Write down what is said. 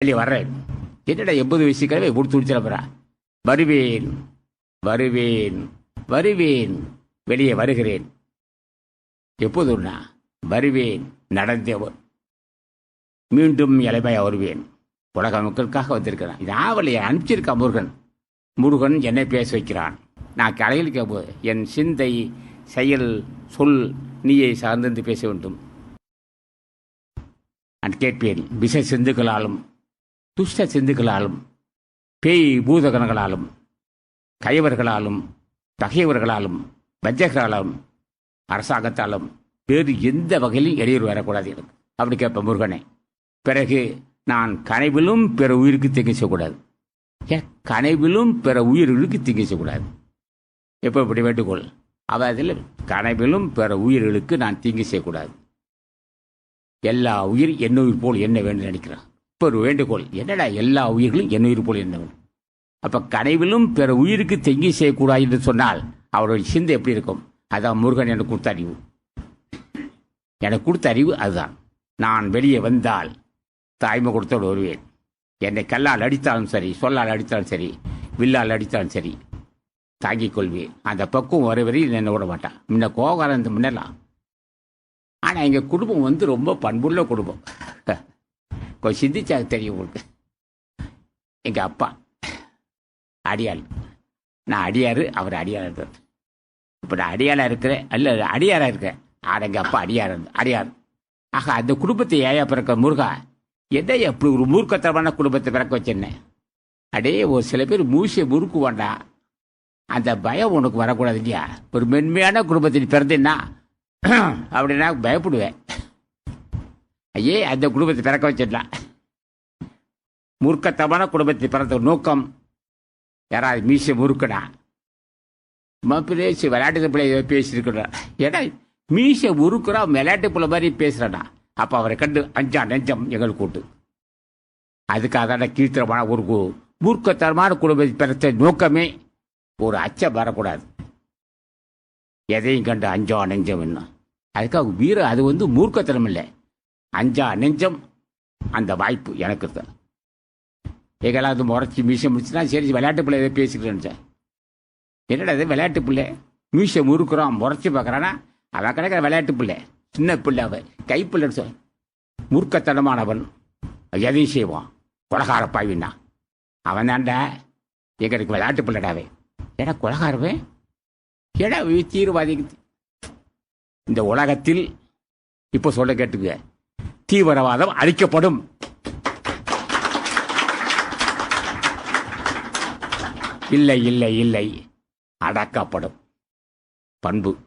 வெளியே வர்றேன். என்னடா எண்பது வயசு கிழமை கொடுத்து முடிச்சிடப்பறா வருவேன் வருவேன் வருவேன் வெளியே வருகிறேன். எப்போதுண்ணா வருவேன் நடந்தேவன் மீண்டும் இளமையா வருவேன். உலக மக்களுக்காக வந்திருக்கிறான். இது ஆவலையை அனுப்பிச்சிருக்கான் முருகன். முருகன் என்னை பேச வைக்கிறான். நான் கலையில் கேட்போது என் சிந்தை செயல் சொல் நீயை சார்ந்திருந்து பேச வேண்டும். நான் கேட்பேன் விஷ சிந்துக்களாலும் துஷ்ட சிந்துக்களாலும் பேய் பூதகணங்களாலும் கயவர்களாலும் பகையவர்களாலும் வஞ்சகர்களாலும் அரசாங்கத்தாலும் வேறு எந்த வகையிலும் இடையூறு வரக்கூடாது எனக்கு. அப்படி கேட்பேன் முருகனை பிறகு நான் கனவிலும் பிற உயிருக்கு தீங்கு செய்யக்கூடாது. ஏன்? கனவிலும் பிற உயிர்களுக்கு தீங்கு செய்யக்கூடாது. எப்போ இப்படி வேண்டுகோள்? அவ அதில் கனவிலும் பிற உயிர்களுக்கு நான் தீங்கு செய்யக்கூடாது. எல்லா உயிர் என்ன உயிர் போல் என்ன வேண்டும் நினைக்கிறான்? இப்போ ஒரு வேண்டுகோள். என்னடா எல்லா உயிர்களும் என் உயிர் போல் என்ன வேண்டும் அப்ப கனவிலும் பிற உயிருக்கு தெங்கி செய்யக்கூடாது என்று சொன்னால் அவருடைய சிந்தை எப்படி இருக்கும்? அதான் முருகன் எனக்கு கொடுத்த அறிவு. எனக்கு கொடுத்த அறிவு அதுதான். நான் வெளியே வந்தால் தாய்மை கொடுத்தோடு வருவேன் என்னை கல்லால் அடித்தாலும் சரி சொல்லால் அடித்தாலும் சரி வில்லால் அடித்தாலும் சரி தாங்கிக் கொள்வேன். அந்த பக்குவம் வர வரை என்னை விட மாட்டான். முன்ன கோகாரம் முன்னெல்லாம் ஆனால் எங்கள் குடும்பம் வந்து ரொம்ப பண்புள்ள குடும்பம். கொஞ்சம் சிந்திச்சா தெரியும் உங்களுக்கு எங்கள் அப்பா அடியாள் நான் அடியார் அவர் அடியார் இருந்தார் இப்போ நான் அடியாளாக இருக்கிறேன் அல்ல அடியாராக இருக்கேன் ஆட எங்கள் அப்பா அடியார் அடியார் ஆக அந்த குடும்பத்தை ஏயா பிறக்க முருகா எதை எப்படி ஒரு மூர்க்கத்தனமான குடும்பத்தை பிறக்க வச்சிருந்தேன் அடே ஒரு சில பேர் மூசியை முறுக்கு வேண்டாம் அந்த பயம் உனக்கு வரக்கூடாது இல்லையா ஒரு மென்மையான குடும்பத்தில் பிறந்தேன்னா அப்படின்னா பயப்படுவேன் ஐயே அந்த குடும்பத்தை பிறக்க வச்சிடலாம். முறுக்கத்தமான குடும்பத்தை பிறந்த நோக்கம் யாராவது மீச முறுக்கடா பேசி விளையாட்டு பிள்ளை ஏதோ பேசியிருக்கிறார் ஏன்னா மீச முறுக்குறா விளையாட்டு பிள்ளை மாதிரி பேசுகிறேன்னா அப்போ அவரை கண்டு அஞ்சா நெஞ்சம் எங்கள் கூட்டு. அதுக்காக தான் கீழ்த்தரமான ஒரு மூர்க்கத்தரமான குடும்பத்தை பிறத்த நோக்கமே ஒரு அச்சம் வரக்கூடாது. எதையும் கண்டு அஞ்சோ நெஞ்சம் என்ன? அதுக்காக வீர அது வந்து மூர்க்கத்தனம் இல்லை. அஞ்சா நெஞ்சம் அந்த வாய்ப்பு எனக்கு தான். எங்களாவது முறைச்சி மீசம் முடிச்சுன்னா சரி விளையாட்டு பிள்ளை எதை பேசிக்கிறேன்னு சார் என்னடா இது விளையாட்டு பிள்ளை? மீசை முறுக்குறான் முறைச்சி பார்க்குறானா? அவன் கிடைக்கிற விளையாட்டு பிள்ளை. சின்ன பிள்ளை அவன். கைப்பிள்ளைன்னு சொல். மூர்க்கத்தனமானவன் எதையும் செய்வான். கொலகார பாவின்னா. அவன் தாண்டா எங்களுக்கு விளையாட்டு பிள்ளைடாவே ஏடா குலகாரவே ஏடா இவன் இந்த உலகத்தில் இப்போ சொல்ல கேட்டுக்க. தீவிரவாதம் அழிக்கப்படும். இல்லை இல்லை இல்லை. அடக்கப்படும். பண்பு.